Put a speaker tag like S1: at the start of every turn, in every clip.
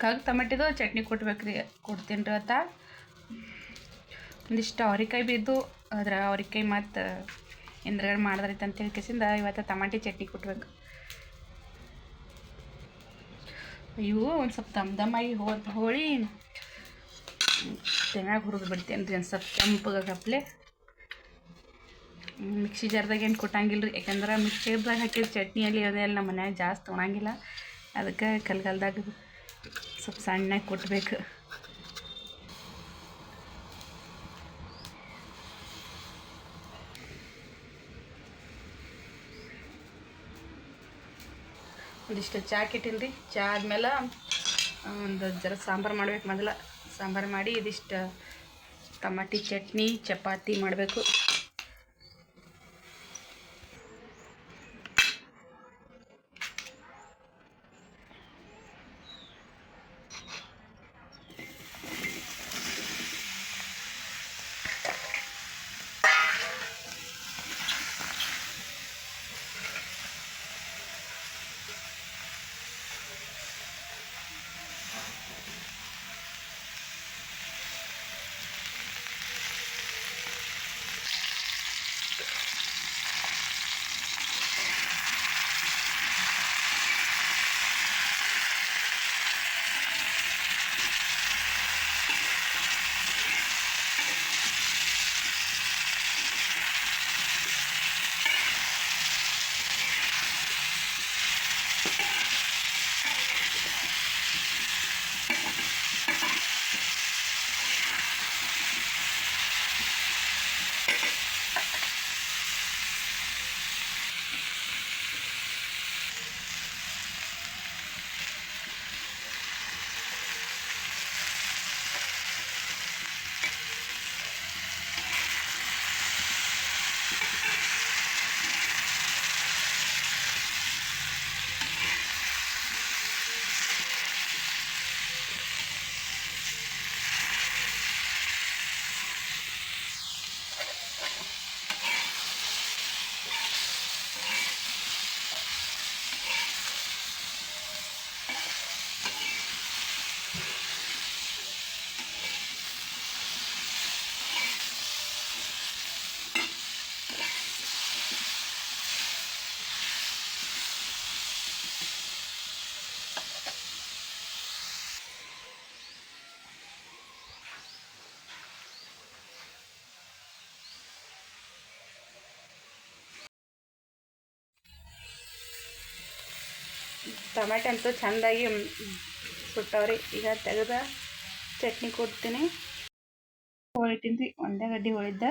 S1: ಕಾಗ ಟಮಟಿದು ಚಟ್ನಿ ಕೊಟ್ಬೇಕ್ರಿ, ಕೊಡ್ತೀನಿ ರೀ ಅತ್ತ ಒಂದಿಷ್ಟು ಅವ್ರಿಕಾಯಿ ಬಿದ್ದು, ಅದ್ರ ಅವ್ರಿಕಾಯಿ ಮತ್ತು ಇಂದ್ರಗಡೆ ಮಾಡಿದ್ರೈತೆ ಅಂತೇಳಿ ಹೇಳ್ಕೇಸಿಂದ ಇವತ್ತು ಟಮಾಟಿ ಚಟ್ನಿ ಕೊಟ್ಬೇಕು. ಇವು ಒಂದು ಸ್ವಲ್ಪ ದಮ್ ದಮ್ಮಾಗಿ ಹೋದ ಹೋಳಿ. ತೆಂಗಾಗ ಹುರಿದು ಬಿಡ್ತೇನೆ ರೀ ಒಂದು ಸ್ವಲ್ಪ ಕೆಂಪಗಪ್ಲೆ ಮಿಕ್ಸಿ ಜಾರ್ದಾಗ ಏನು ಕೊಟ್ಟಂಗಿಲ್ಲ ರೀ ಯಾಕಂದ್ರೆ ಮಿಕ್ಸಿ ಜಾರ್ದಾಗ ಹಾಕಿದ ಚಟ್ನಿಯಲ್ಲಿ ಅದೆಲ್ಲ ನಮ್ಮ ಮನ್ಯಾಗ ಜಾಸ್ತಿ ಉಣಂಗಿಲ್ಲ. ಅದಕ್ಕೆ ಕಲ್ಗಲ್ದಾಗ ಸ್ವಲ್ಪ ಸಣ್ಣಗೆ ಕೊಟ್ಬೇಕು ಒಂದಿಷ್ಟು ಚಹಾ ಕಿಟ್ಟಿಲ್ಲ ರೀ ಚಾ ಆದ್ಮೇಲೆ ಒಂದು ಜರ ಸಾಂಬಾರು ಮಾಡ್ಬೇಕು ಮೊದಲ. ಸಾಂಬಾರು ಮಾಡಿ, ಇದಿಷ್ಟು ಟಮಾಟಿ ಚಟ್ನಿ, ಚಪಾತಿ ಮಾಡಬೇಕು. ಟೊಮೆಟೊ ಅಂತೂ ಚೆಂದಾಗಿ ಸುಟ್ಟವ್ರಿ. ಈಗ ತೆಗೆದ ಚಟ್ನಿ ಕೊಡ್ತೀನಿ. ಹೋಳಿ ರೀ ಒಂದೇ ಗಡ್ಡೆ ಹೋಳಿದ್ದ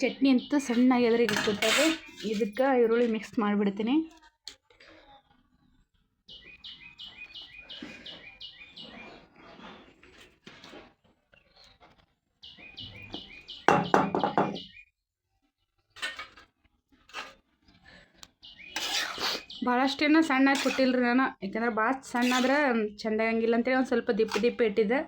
S1: ಚಟ್ನಿ ಅಂತ ಸಣ್ಣಗೆ ಎದುರಿಗೆ ಕೊಟ್ಟರೆ ಇದಕ್ಕೆ ಈರುಳ್ಳಿ ಮಿಕ್ಸ್ ಮಾಡಿಬಿಡ್ತೀನಿ. ಭಾಳಷ್ಟೇನೋ ಸಣ್ಣ ಕೊಟ್ಟಿಲ್ಲ ರೀ ನಾನು. ಯಾಕಂದ್ರೆ ಭಾಳ ಸಣ್ಣ ಆದ್ರೆ ಚಂದ ಆಗಂಗಿಲ್ಲ ಅಂತೇಳಿ ಒಂದು ಸ್ವಲ್ಪ ದಿಪ್ಪ ದಿಪ್ಪ ಇಟ್ಟಿದ್ದೆ.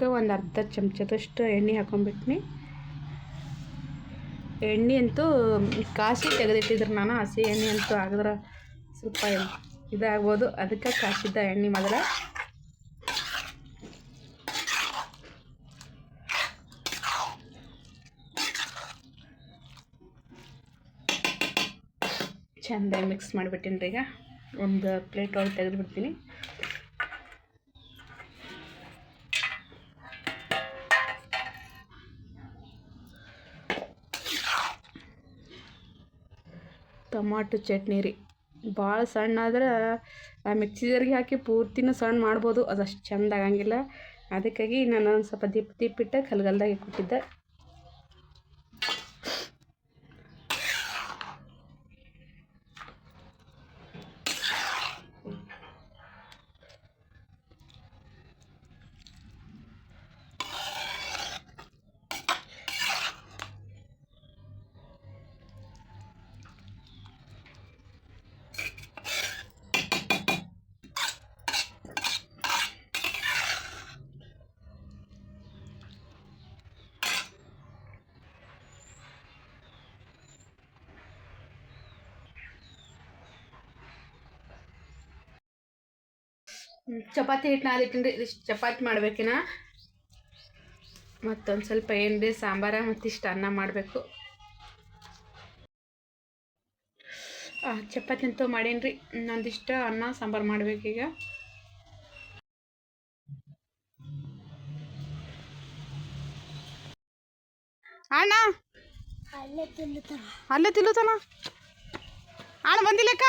S1: ಅದಕ್ಕೆ ಒಂದು ಅರ್ಧ ಚಮಚದಷ್ಟು ಎಣ್ಣೆ ಹಾಕೊಂಡ್ಬಿಟ್ನಿ ಎಣ್ಣೆ ಅಂತೂ ಕಾಸಿ ತೆಗೆದಿಟ್ಟಿದ್ರು ನಾನು, ಹಸಿ ಎಣ್ಣೆ ಅಂತೂ ಆಗಿದ್ರೆ ಸ್ವಲ್ಪ ಇದಾಗ್ಬೋದು. ಅದಕ್ಕೆ ಕಾಸಿದ್ದ ಎಣ್ಣೆ ಮೊದಲ. ಚೆಂದ ಮಿಕ್ಸ್ ಮಾಡಿಬಿಟ್ಟಿನಿ ಈಗ. ಒಂದು ಪ್ಲೇಟ್ ಒಳಗೆ ತೆಗೆದುಬಿಡ್ತೀನಿ. ಟೊಮಾಟೊ ಚಟ್ನಿ ರೀ. ಭಾಳ ಸಣ್ಣ ಆದ್ರೆ ಮಿಕ್ಸಿದರ್ಗೆ ಹಾಕಿ ಪೂರ್ತಿನೂ ಸಣ್ಣ ಮಾಡ್ಬೋದು. ಅದಷ್ಟು ಚಂದ ಆಗಂಗಿಲ್ಲ. ಅದಕ್ಕಾಗಿ ನಾನು ಒಂದು ಸ್ವಲ್ಪ ದಿಪ್ಪ ದಿಪ್ಪಿಟ್ಟು ಕಲ್ಗಲ್ದಾಗೆ ಕೊಟ್ಟಿದ್ದೆ. ಚಪಾತಿ ಹಿಟ್ಟು ನಾದಿಟ್ಟಿನಿ ರೀ ಇದಿಷ್ಟು ಚಪಾತಿ ಮಾಡ್ಬೇಕಿನ. ಮತ್ತೊಂದು ಸ್ವಲ್ಪ ಏನು ರೀ ಸಾಂಬಾರ ಮತ್ತಿಷ್ಟು ಅನ್ನ ಮಾಡಬೇಕು. ಚಪಾತಿ ಅಂತೂ ಮಾಡೀನಿ ರೀ ಇನ್ನೊಂದಿಷ್ಟು ಅನ್ನ ಸಾಂಬಾರು ಮಾಡ್ಬೇಕೀಗ ಅಣ್ಣ! ಅಲ್ಲೇ ತಿನ್ನುತ್ತಾನ. ಅಣ್ಣ ಬಂದಿಲ್ಲಕ್ಕ?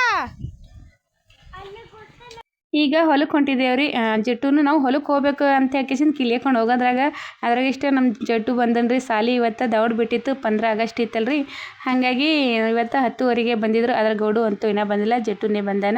S1: ಈಗ ಹೊಲಕ್ಕೆ ಹೊಂಟಿದ್ದೇವೆ ರೀ ಜಟ್ಟುನು ನಾವು ಹೊಲಕ್ಕೆ ಹೋಗ್ಬೇಕು ಅಂತ ಹಾಕಿಸಿನ ಕಿಲಿಯಕೊಂಡು ಹೋಗೋದ್ರಾಗ ಅದ್ರಾಗ ಇಷ್ಟೇ ನಮ್ಮ ಜಟ್ಟು ಬಂದನ್ರಿ. ಸಾಲಿ ಇವತ್ತು ದೌಡ್ ಬಿಟ್ಟಿತ್ತು, ಪಂದ್ರ ಆಗಸ್ಟ್ ಇತ್ತಲ್ರಿ. ಹಾಗಾಗಿ ಇವತ್ತು ಹತ್ತುವರೆಗೆ ಬಂದಿದ್ರು. ಅದ್ರ ಗೌಡು ಅಂತೂ ಇನ್ನೂ ಬಂದಿಲ್ಲ, ಜಟ್ಟುನೇ ಬಂದಾನ.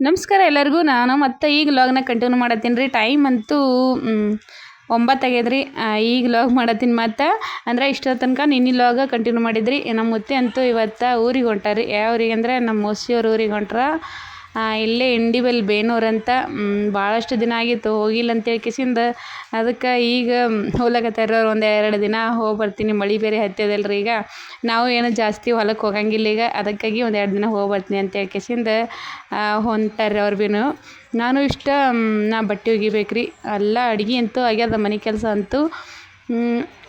S1: ನಮಸ್ಕಾರ ಎಲ್ಲರಿಗೂ. ನಾನು ಮತ್ತೆ ಈಗ ಲಾಗ್ನ ಕಂಟಿನ್ಯೂ ಮಾಡತ್ತೀನಿ ರೀ. ಟೈಮ್ ಅಂತೂ ಒಂಬತ್ತಾಗ್ಯದ್ರಿ ಈಗ ಲಾಗ್ ಮಾಡತ್ತೀನಿ ಮತ್ತೆ. ಅಂದ್ರೆ ಇಷ್ಟೋ ತನಕ ನಿನ್ನೆ ಲಾಗ ಕಂಟಿನ್ಯೂ ಮಾಡಿದ್ರಿ. ನಮ್ಮ ಮುತ್ತೆ ಅಂತೂ ಇವತ್ತು ಊರಿಗೆ ಹೊಂಟಾರಿ. ಯಾವ ಊರಿಗೆ ಅಂದರೆ ನಮ್ಮ ಮೋಸಿಯವ್ರ ಊರಿಗೆ ಹೊಂಟ್ರ. ಇಲ್ಲೇ ಇಂಡಿಬೆಲ್ ಬೇನೂರಂತ ಅಂತ ಭಾಳಷ್ಟು ದಿನ ಆಗಿತ್ತು, ಹೋಗಿಲ್ಲ ಅಂತೇಳಿ ಕಿಸಿಂದ ಅದಕ್ಕೆ ಈಗ ಹೋಗ್ಲಕತ್ತಾರ ಅವ್ರು ಒಂದು ಎರಡು ದಿನ ಹೋಗಿ ಬರ್ತೀನಿ ಮಳೆ ಬೇರೆ ಹತ್ತದಲ್ರಿ ಈಗ. ನಾವು ಏನು ಜಾಸ್ತಿ ಹೊಲಕ್ಕೆ ಹೋಗಂಗಿಲ್ಲ ಈಗ, ಅದಕ್ಕಾಗಿ ಒಂದು ಎರಡು ದಿನ ಹೋಗಿ ಬರ್ತೀನಿ ಅಂತೇಳಿ ಕಿಸಿಂದ ಹೊಂಟಾರ್ರಿ ಅವ್ರು ಭೀನು ನಾನು ಇಷ್ಟ ನಾ ಬಟ್ಟೆ ಒಗಿಬೇಕ್ರಿ. ಎಲ್ಲ ಅಡುಗೆ ಅಂತೂ ಆಗ್ಯದ, ಮನೆ ಕೆಲಸ ಅಂತೂ.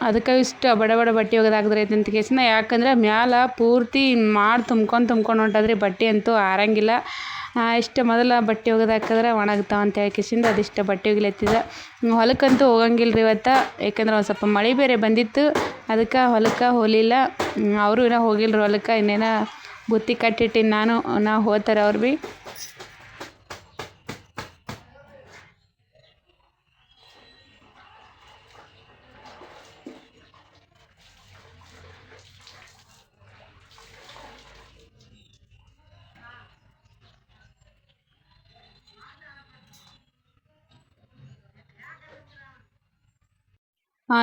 S1: ಅದಕ್ಕೆ ಇಷ್ಟು, ಬಡ ಬಡ ಬಟ್ಟೆ ಒಗೆದಾಕಿದ್ರೆ ಐತೆ ಅಂತ ಕೇಸಿನ ಯಾಕಂದ್ರೆ ಮ್ಯಾಲ ಪೂರ್ತಿ ಮಾಡಿ ತುಂಬ್ಕೊಂಡು ತುಂಬ್ಕೊಂಡು ಹೊಂಟದ್ರಿ ಬಟ್ಟೆ ಅಂತೂ ಆರಂಗಿಲ್ಲ. ಇಷ್ಟು ಮೊದಲ ಬಟ್ಟೆ ಒಗೆದು ಹಾಕಿದ್ರೆ ಒಣಗ್ತಾವ ಅಂತ ಹೇಳಿ ಕಿಸಿಂದ ಅದಿಷ್ಟು ಬಟ್ಟೆ ಒಗಿಲತ್ತಿದ ಹೊಲಕ್ಕಂತೂ ಹೋಗಂಗಿಲ್ಲ ರೀ ಇವತ್ತು, ಯಾಕಂದ್ರೆ ಒಂದು ಸ್ವಲ್ಪ ಮಳೆ ಬೇರೆ ಬಂದಿತ್ತು. ಅದಕ್ಕೆ ಹೊಲಕ್ಕೆ ಹೋಲಿಲ್ಲ ಅವರು ಇನ್ನೂ ಹೋಗಿಲ್ಲ ರೀ ಹೊಲಕ್ಕೆ, ಇನ್ನೇನ ಬುತ್ತಿ ಕಟ್ಟಿಟ್ಟಿನಿ ನಾನು, ನಾ ಹೋಗ್ತಾರೆ ಅವ್ರು ಭೀ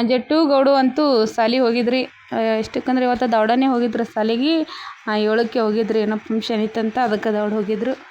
S1: ಜಟ್ಟು ಗೌಡು ಅಂತೂ ಸಾಲಿ ಹೋಗಿದ್ರಿ. ಎಷ್ಟಕ್ಕಂದ್ರೆ ಇವತ್ತು ದೌಡನೇ ಹೋಗಿದ್ರು ಸಾಲಿಗೆ. ಆ, ಏಳಕ್ಕೆ ಹೋಗಿದ್ರಿ ಏನೋ ಫಂಕ್ಷನ್ ಇತ್ತಂತ ಅದಕ್ಕೆ ದೌಡ್ ಹೋಗಿದ್ರು.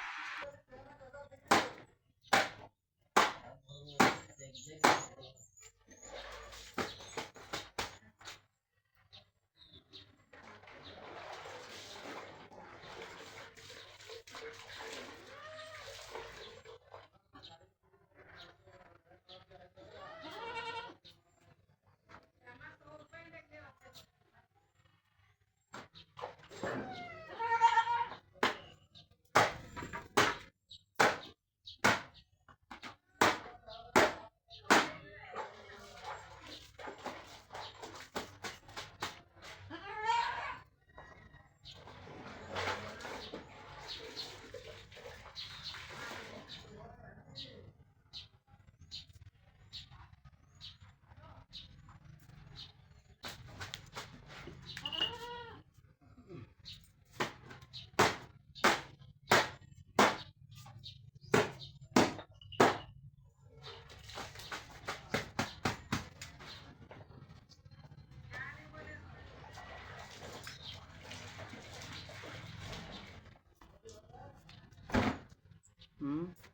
S1: Mm.